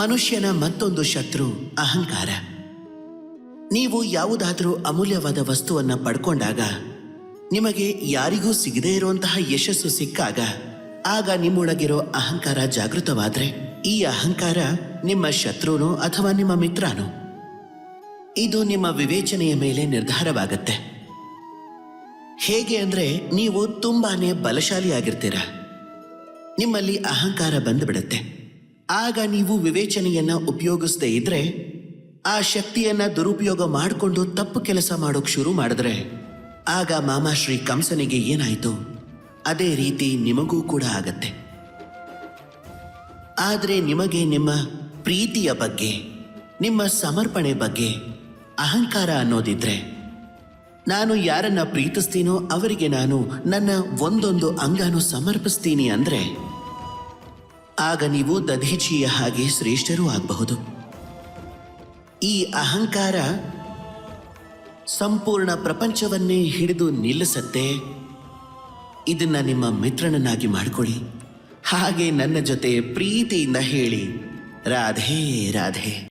ಮನುಷ್ಯನ ಮತ್ತೊಂದು ಶತ್ರು, ಅಹಂಕಾರ. ನೀವು ಯಾವುದಾದರೂ ಅಮೂಲ್ಯವಾದ ವಸ್ತುವನ್ನು ಪಡ್ಕೊಂಡಾಗ, ನಿಮಗೆ ಯಾರಿಗೂ ಸಿಗದೇ ಇರುವಂತಹ ಯಶಸ್ಸು ಸಿಕ್ಕಾಗ, ಆಗ ನಿಮ್ಮೊಳಗಿರೋ ಅಹಂಕಾರ ಜಾಗೃತವಾದರೆ, ಈ ಅಹಂಕಾರ ನಿಮ್ಮ ಶತ್ರುನೋ ಅಥವಾ ನಿಮ್ಮ ಮಿತ್ರನೋ? ಇದು ನಿಮ್ಮ ವಿವೇಚನೆಯ ಮೇಲೆ ನಿರ್ಧಾರವಾಗತ್ತೆ. ಹೇಗೆ ಅಂದರೆ, ನೀವು ತುಂಬಾನೇ ಬಲಶಾಲಿಯಾಗಿರ್ತೀರ. ನಿಮ್ಮಲ್ಲಿ ಅಹಂಕಾರ ಬಂದ್ಬಿಡುತ್ತೆ. ಆಗ ನೀವು ವಿವೇಚನೆಯನ್ನ ಉಪಯೋಗಿಸದೇ ಇದ್ರೆ, ಆ ಶಕ್ತಿಯನ್ನ ದುರುಪಯೋಗ ಮಾಡಿಕೊಂಡು ತಪ್ಪು ಕೆಲಸ ಮಾಡೋಕ್ ಶುರು ಮಾಡಿದ್ರೆ, ಆಗ ಮಾಮಾಶ್ರೀ ಕಂಸನಿಗೆ ಏನಾಯ್ತು? ಅದೇ ರೀತಿ ನಿಮಗೂ ಕೂಡ ಆಗತ್ತೆ. ಆದರೆ ನಿಮಗೆ ನಿಮ್ಮ ಪ್ರೀತಿಯ ಬಗ್ಗೆ, ನಿಮ್ಮ ಸಮರ್ಪಣೆ ಬಗ್ಗೆ ಅಹಂಕಾರ ಅನ್ನೋದಿದ್ರೆ, ನಾನು ಯಾರನ್ನ ಪ್ರೀತಿಸ್ತೀನೋ ಅವರಿಗೆ ನಾನು ನನ್ನ ಒಂದೊಂದು ಅಂಗನೂ ಸಮರ್ಪಿಸ್ತೀನಿ ಅಂದ್ರೆ ಆಗ ನೀವು ದಧೀಚಿಯ ಹಾಗೆ ಶ್ರೇಷ್ಠರೂ ಆಗಬಹುದು. ಈ ಅಹಂಕಾರ ಸಂಪೂರ್ಣ ಪ್ರಪಂಚವನ್ನೇ ಹಿಡಿದು ನಿಲ್ಲಿಸತ್ತೆ. ಇದನ್ನ ನಿಮ್ಮ ಮಿತ್ರನನ್ನಾಗಿ ಮಾಡಿಕೊಳ್ಳಿ. ಹಾಗೆ ನನ್ನ ಜೊತೆ ಪ್ರೀತಿಯಿಂದ ಹೇಳಿ. ರಾಧೆ ರಾಧೆ.